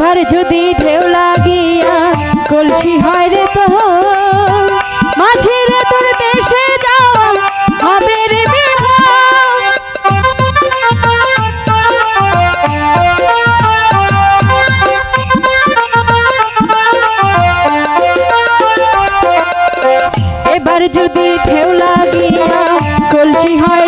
এবার যদি ঢেউ লাগিয়া কলসি হয় রে তো মাঝি রে তোর দেশে হবে রে এবার যদি ঢেউ লাগিয়া কলসি হয়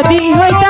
何必回答？